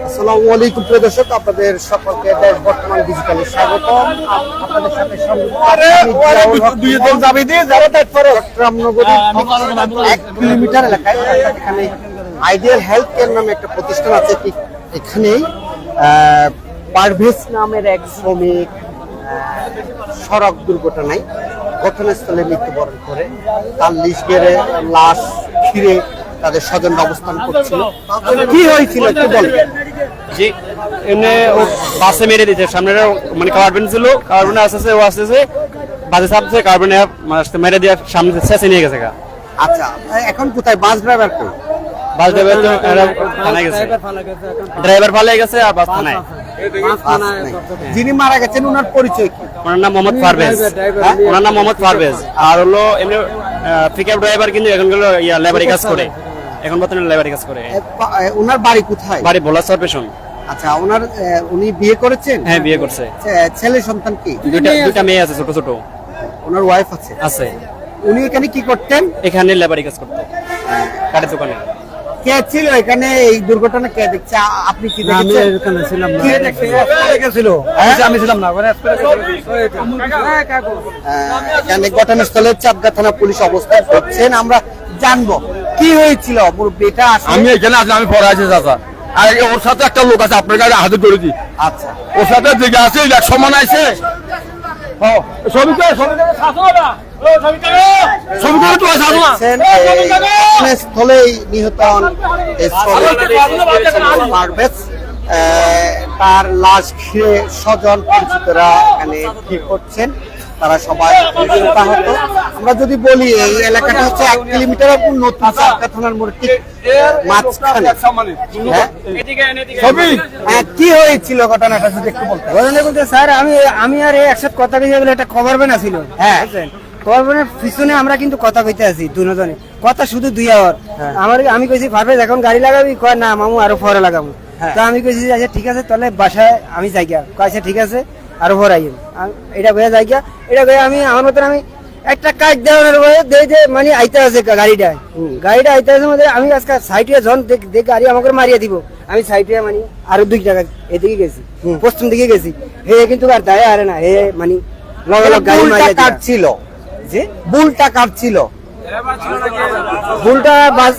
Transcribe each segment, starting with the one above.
আসসালামু আলাইকুম প্রিয় দর্শক আপনাদের সকলকে দেশ বর্তমান ডিজিটালে আপনাদের সাথে চট্টগ্রাম নগরীর এক কিলোমিটার এলাকায় এখানে আইডিয়াল হেলথ কেয়ার নামে একটা প্রতিষ্ঠান আছে ঠিক এখানেই। পারভেজ নামের এক শ্রমিক সড়ক দুর্ঘটনায় ঘটনাস্থলে মৃত্যুবরণ করে তার লিশ গেড়ে লাশ ঘিরে তাদের স্বজন অবস্থান করছিল। কি হয়েছিল একটু বলবেন জি এমনি ও বাসে মেরে দিতে সামনে মানে কার্বন ছিল কার্বনে আসতেছে ও আসতেছে বাসে চাপছে কার্বনে মেরে দিয়ে সামনে শেষে নিয়ে গেছে গা। আচ্ছা এখন কোথায়? বাস ড্রাইভার কই? বাস ড্রাইভার তো থানায় গেছে। ড্রাইভার পালিয়ে গেছে আর বাস থানায়। নাই। যিনি মারা গেছেন ওনার পরিচয় কি? ওনার নাম মোহাম্মদ পারভেজ হ্যাঁ? ওনার নাম মোহাম্মদ পারভেজ আর হলো এমনি পিক আপ ড্রাইভার কিন্তু এখনগুলো ইয়া লেবারি কাজ করে। এখন বর্তমানে লেবারি কাজ করে। ওনার বাড়ি কোথায়? বাড়ি ভোলা সরপেশন আচ্ছা ওনার উনি বিয়ে করেছেন? হ্যাঁ বিয়ে করছে। ছেলে সন্তান কি? দুইটা দুইটা মেয়ে আছে। ছোট ছোট। ওনার ওয়াইফ আছে? আছে। উনি এখানে কি করতেন? এখানে লেবারি কাজ করতো। কাঠের দোকানে। কে ছিল এখানে এই দুর্ঘটনা কে দেখছে আপনি কি আমি এখানে ছিলাম না কি দেখছেন? হ্যাঁ? আমি ছিলাম না ওখানে এখানে ঘটনাস্থলে চাপগা থানা পুলিশ অবস্থান করছেন আমরা জানব কি হয়েছিল মুরব্বীটা আসলে আমি এখানে আছি আমি পড়ে আছি চাচা আর ওর সাথে একটা লোক আছে আপনার গাড়ি হাতে ধরেছি আচ্ছা ওর সাথে দিকে আছে এক সমান আছে দেখছেন, এই ঘটনাস্থলেই নিহত হন তার লাশ ঘিরে স্বজন পরিচিতরা এখানে ভিড় করছেন? তারা সবাই আমরা যদি বলি এই এলাকাটা হচ্ছে এক কিলোমিটার নতুন চাপকা থানার মোড় ঠিক মাঝখানে। হ্যাঁ? হ্যাঁ, কি হয়েছিল ঘটনাটা যদি একটু বলতে বলতে স্যার আমি আমি আর এই একসাথে কথা কইতে বলে একটা খবর বেনা ছিল। হ্যাঁ। পিছনে আমরা কিন্তু কথা কইতে আছি দুজনে। কথা শুধু দুই আওয়ার। আমার আমি কইছি পারবে এখন গাড়ি লাগাবি কয় না মামু আরও পরে লাগাবো। তো আমি কইছি আচ্ছা ঠিক আছে তাহলে বাসায় আমি যাই গিয়া কয়, আচ্ছা ঠিক আছে। আরও পরে আইম এটা কয়ে যাই গিয়া এটা কয়ে আমি আমার মতন আমি একটা কাজ দেওয়ার বয়ে দেই যে মানে আইতে আছে গাড়িটা। গাড়িটা আইতে আছে মধ্যে আমি আজকে সাইডে যখন দেখ গাড়ি আমাকে মারিয়ে দিব। আমি সাইডে মানে আরও দুই টাকা এদিকে গেছি পশ্চিম দিকে গেছি। হে কিন্তু আর দায় আরে না হে মানে লগে লগে গাড়ি মারিয়ে কার দিলাম। ছিল জি? বুলটা কার ভুলটা বাস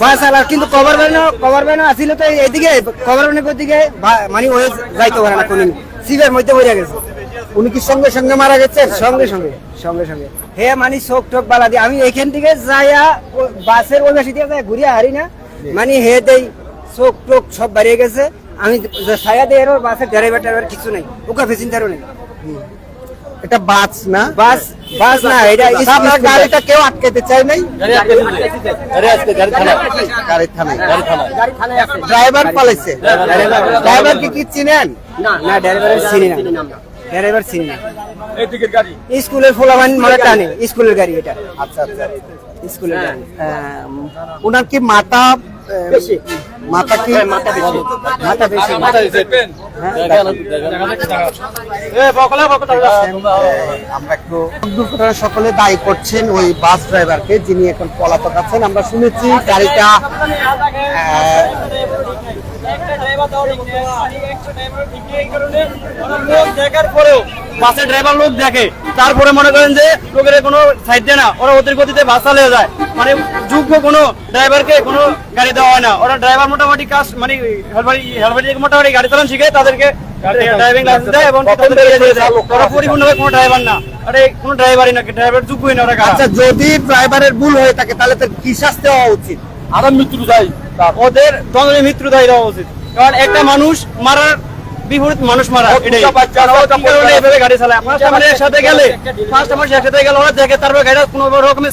বাস আলার কিন্তু কভার ভ্যান কভার ভ্যান আসিল তো এদিকে কভার ভ্যানের দিকে ভা- মানে ওই যাইতে পারে না কোনদিন। সিবের মধ্যে বইয়া গেছে। উনি কি সঙ্গে সঙ্গে মারা গেছেন? সঙ্গে সঙ্গে সঙ্গে সঙ্গে। হে মানে চোখ টোক বালা দিয়ে আমি এখান থেকে যাইয়া বাসের ওই বাসি দিয়ে ঘুরিয়া হারি না। মানে হে দেই চোখ টোক সব বাড়িয়ে গেছে। আমি ছায়া দিয়ে বাসের ড্রাইভার টাইভার কিছু নাই ওকে প্যাসেঞ্জারও নেই। এটা বাস না? বাস বাস না এটা আচ্ছা, আপনার গাড়িটা কেউ আটকাতে চায় নাই। গাড়ি থানায় ড্রাইভার পালাইছে। ড্রাইভার কি কি চিনেন? না ড্রাইভারের চিনি না। ড্রাইভার চিনি না। গাড়ি। স্কুলের ফোলামান মানে টানে। স্কুলের গাড়ি এটা। আচ্ছা আচ্ছা স্কুলের গাড়ি। ওনার কি মাথা আহ, মাথা কি? মাথা বেশি। মাথা বেশি। আমরা একটু দুর্ঘটনা সকলে দায়ী করছেন ওই বাস ড্রাইভারকে যিনি এখন পলাতক আছেন। আমরা শুনেছি গাড়িটা আহ, দেখার পরেও বাসের ড্রাইভার লোক দেখে। তারপরে মনে করেন যে লোকের কোনো সাইড দেয় না ওরা অতির গতিতে বাস চালিয়ে যায়। মানে যোগ্য কোনো ড্রাইভারকে কোনো গাড়ি দেওয়া হয় না। ওরা ড্রাইভার মোটামুটি কাজ মানে হেলপারি হেলপারি মোটামুটি গাড়ি চালান শিখে তাদেরকে ড্রাইভিং লাইসেন্স দেয় এবং। ওরা পরিপূর্ণভাবে কোনো ড্রাইভার না। আরে কোনো ড্রাইভারই না ড্রাইভার যোগ্যই না ওরা আচ্ছা যদি ড্রাইভারের ভুল হয়ে থাকে তাহলে তার কি শাস্তি হওয়া উচিত? আরও মৃত্যু চাই ওদের দণ্ডে মৃত্যু দায়ী দেওয়া উচিত। কারণ একটা মানুষ মারার বিপরীত মানুষ মারা এটাই। এভাবে গাড়ি চালায়? মানুষ একসাথে গেলে একসাথে গেলে ওরা দেখে তারপর গাড়িটা কোনো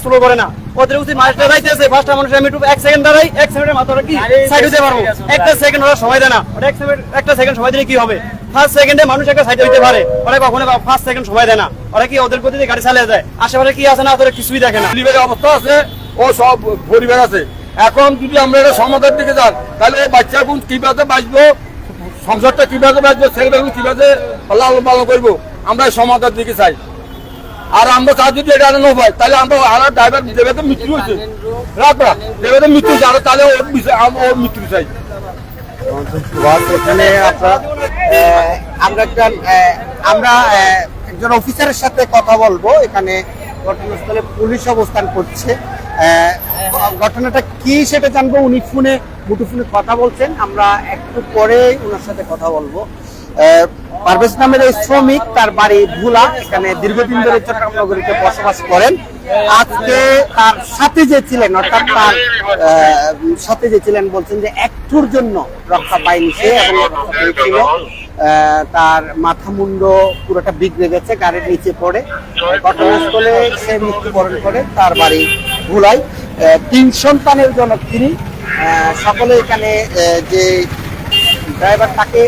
স্লো করে না। ওদের উচিত যাইতেছে মানুষ আমি একটু এক সেকেন্ড দাঁড়াই এক সেকেন্ডের মাথা কি সাইড হতে পারব? একটা সেকেন্ড ওরা সময় দেয় না। ওরা এক সেকেন্ড একটা সেকেন্ড সময় দিলে কি হবে? ফার্স্ট সেকেন্ডে মানুষ একটা সাইড হইতে পারে। ওরা কখনো ফার্স্ট সেকেন্ড সময় দেয় না। ওরা কি ওদের গতিতে গাড়ি চালিয়ে যায়? আশেপাশে কি আছে না ওদের কিছুই দেখে না। পরিবারের অবস্থা আছে ও সব পরিবার আছে। এখন যদি আমরা এটা সমাজের দিকে যান, তাহলে এই বাচ্চা এখন কীভাবে বাঁচবো? সংসারটা কীভাবে বাঁচবো? ছেলেগুলো কীভাবে লালন পালন করব? আমরা সমাজের দিকে চাই। আর আমরা তার যদি এটা না হয়, তাহলে আমরা আর ড্রাইভার দেবে তো মৃত্যু হয়েছে। রাখবা দেবে তো মৃত্যু হয়েছে। আর তাহলে ওর ওর মৃত্যু চাই। এখানে আমরা একটা আমরা একজন অফিসারের সাথে কথা বলব। এখানে ঘটনাস্থলে পুলিশ অবস্থান করছে। ঘটনাটা কি সেটা জানব, উনি ফোনে মুঠোফোনে কথা বলছেন। আমরা একটু পরে ওনার সাথে কথা বলব। পারভেজ নামের এই শ্রমিক, তার বাড়ি ভুলা, এখানে দীর্ঘদিন ধরে চট্টগ্রাম নগরীতে বসবাস করেন। আজকে তার সাথে যে ছিলেন, অর্থাৎ তার সাথে যে ছিলেন, বলছেন যে একটুর জন্য রক্ষা পায়নি সে এবং রক্ষা পেয়েছিল। তার মাথা মুন্ড পুরোটা বিগড়ে গেছে, গাড়ির নিচে পড়ে। ঘটনাস্থলে সে মৃত্যুবরণ করে, তার বাড়ি ভুলাই তিন সন্তানের জনক তিনি। সকলে এখানে যে ড্রাইভার তাকে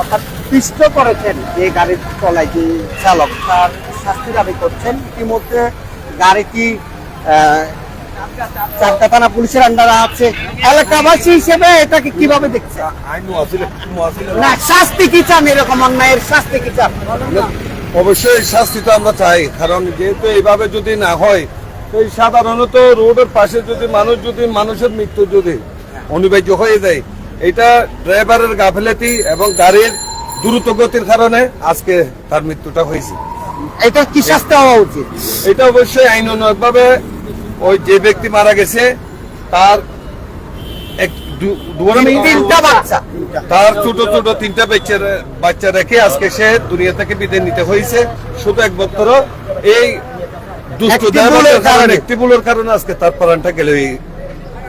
অর্থাৎ পিষ্ট করেছেন যে গাড়ির তলায়, যে চালক, তার শাস্তি দাবি করছেন। ইতিমধ্যে গাড়িটি চারটা থানা পুলিশের আন্ডারে আছে। এলাকাবাসী হিসেবে এটাকে কীভাবে দেখছে? না, শাস্তি কি চান? এরকম অন্যায়ের শাস্তি কি চান? অবশ্যই শাস্তি তো আমরা চাই। কারণ যেহেতু এইভাবে যদি না হয় এই সাধারণত রোডের পাশে যদি মানুষ যদি মানুষের মৃত্যু যদি অনিবার্য হয়ে যায় এটা ড্রাইভারের গাফিলাতি এবং গাড়ির দ্রুত গতির কারণে আজকে তার মৃত্যুটা হয়েছে। এটা কি শাস্তি হওয়া উচিত? এটা অবশ্যই আইন ভাবে ওই যে ব্যক্তি মারা গেছে তার বাচ্চা। তার ছোট ছোট তিনটা বাচ্চা বাচ্চা রেখে আজকে সে দুনিয়া থেকে বিদায় নিতে হয়েছে। শুধু এক একমাত্র এই দুষ্ট একটি driver ভুলের এর কারণে কারণে। একটি ভুলের কারণে আজকে তার প্রাণটা গেল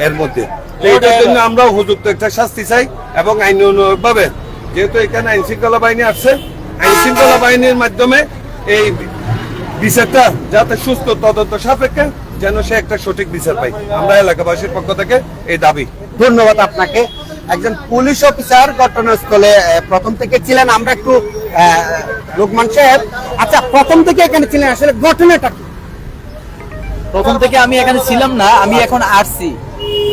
এর মধ্যে। এটার জন্য আমরা উপযুক্ত একটা শাস্তি চাই এবং আইন ভাবে যেহেতু এখানে আইন শৃঙ্খলা বাহিনী আসছে আইন শৃঙ্খলা বাহিনীর মাধ্যমে এই বিচারটা যাতে সুস্থ তদন্ত সাপেক্ষে যেন সে একটা সঠিক বিচার পাই আমরা এলাকাবাসীর পক্ষ থেকে এই দাবি। ধন্যবাদ আপনাকে। একজন পুলিশ অফিসার ঘটনাস্থলে প্রথম থেকে ছিলেন। আমরা একটু আহ, লোকমান সাহেব। আচ্ছা প্রথম থেকে এখানে ছিলেন। আসলে ঘটনাটা কি? প্রথম থেকে আমি এখানে ছিলাম না আমি এখন আসছি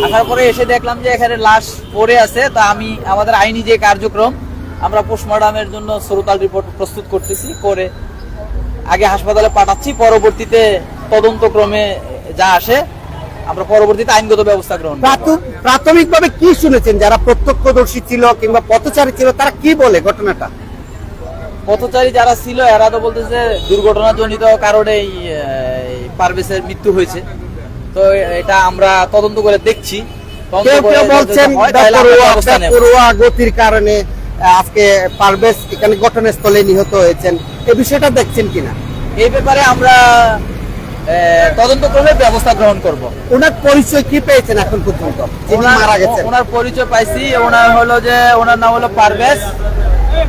আসার পরে এসে দেখলাম যে এখানে লাশ পড়ে আছে তা আমি আমাদের আইনি যে কার্যক্রম আমরা পোস্টমর্টমের জন্য শ্রোতাল রিপোর্ট প্রস্তুত করতেছি করে আগে হাসপাতালে পাঠাচ্ছি পরবর্তীতে তদন্তক্রমে যা আসে আমরা পরবর্তীতে আইনগত ব্যবস্থা গ্রহণ প্রাথমিকভাবে কি শুনেছেন? যারা প্রত্যক্ষদর্শী ছিল কিংবা পথচারী ছিল তারা কি বলে ঘটনাটা? পথচারী যারা ছিল এরা তো বলতেছে দুর্ঘটনাজনিত কারণে পারভেজের মৃত্যু হয়েছে। তো এটা আমরা তদন্ত করে দেখছি। তদন্ত কেউ কেউ বলছেন গতির কারণে আজকে পারভেজ এখানে ঘটনাস্থলে নিহত হয়েছেন। এই বিষয়টা দেখছেন কিনা? এই ব্যাপারে আমরা আহ, তদন্তক্রমে ব্যবস্থা গ্রহণ করব। ওনার পরিচয় কি পেয়েছেন এখন পর্যন্ত? যিনি মারা গেছেন। ওনার পরিচয় পাইছি। ওনার হলো যে ওনার নাম হলো পারভেজ।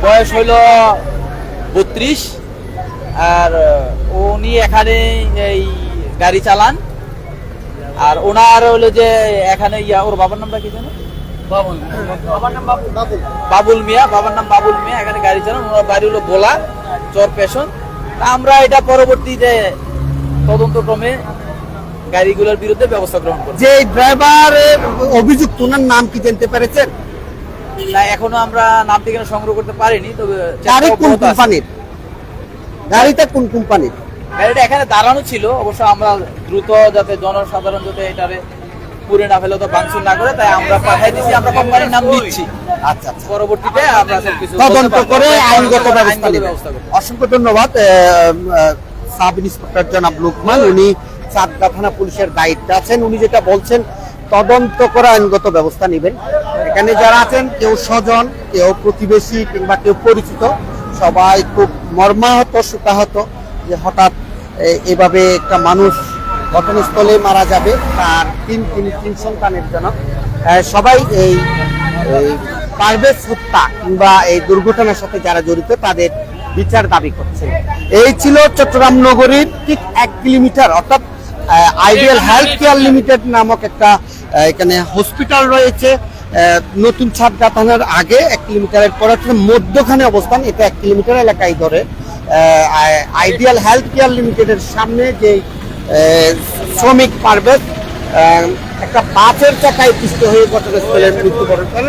বয়স হলো বত্রিশ। আর উনি এখানে এই গাড়ি চালান। আর ওনার হলো যে এখানে ইয়া ওর বাবার নামটা কি জানো বাবুল। মিয়া বাবার নাম বাবুল মিয়া এখানে গাড়ি চালান। ওনার বাড়ি হলো বোলা চর পেশন আমরা এটা পরবর্তীতে তদন্তক্রমে গাড়িগুলোর বিরুদ্ধে ব্যবস্থা গ্রহণ করব। যে ড্রাইভারের অভিযুক্ত ওনার নাম কি জানতে পেরেছেন? না এখনও আমরা নাম ঠিকানা সংগ্রহ করতে পারিনি তবে গাড়ি কোন কোম্পানির? গাড়িটা কোন কোম্পানির? গাড়িটা এখানে দাঁড়ানো ছিল অবশ্য আমরা দ্রুত যাতে জনসাধারণ যাতে এটারে পুরে না ফেলে তো ভাঙচুর না করে তাই আমরা পাঠাই দিচ্ছি আমরা কোম্পানির নাম দিচ্ছি আচ্ছা আচ্ছা। পরবর্তীতে আমরা সবকিছু তদন্ত করে আইনগত ব্যবস্থা ব্যবস্থা অসংখ্য ধন্যবাদ সাব ইন্সপেক্টর জনাব লুকমান উনি চাঁদগা থানা পুলিশের দায়িত্বে আছেন। উনি যেটা বলছেন তদন্ত করে আইনগত ব্যবস্থা নেবেন। এখানে যারা আছেন কেউ স্বজন কেউ প্রতিবেশী কিংবা কেউ পরিচিত সবাই খুব মর্মাহত শোকাহত যে হঠাৎ এভাবে একটা মানুষ ঘটনাস্থলে মারা যাবে, তার তিন তিন তিন সন্তানের জন্য। সবাই এই পারভেজ হত্যা কিংবা এই দুর্ঘটনার সাথে যারা জড়িত, তাদের বিচার দাবি করছে। এই ছিল চট্টগ্রাম নগরীর ঠিক এক কিলোমিটার, অর্থাৎ আইডিয়াল হেলথ কেয়ার লিমিটেড নামক একটা এখানে হসপিটাল রয়েছে। নতুন ছাদগা থানার আগে এক কিলোমিটারের পরে মধ্যখানে অবস্থান, এটা এক কিলোমিটার এলাকায় ধরে। আইডিয়াল হেলথ কেয়ার লিমিটেডের সামনে যে শ্রমিক পারবে একটা বাসের চাকায় পিষ্ট হয়ে ঘটনাস্থলে মৃত্যুবরণ করেন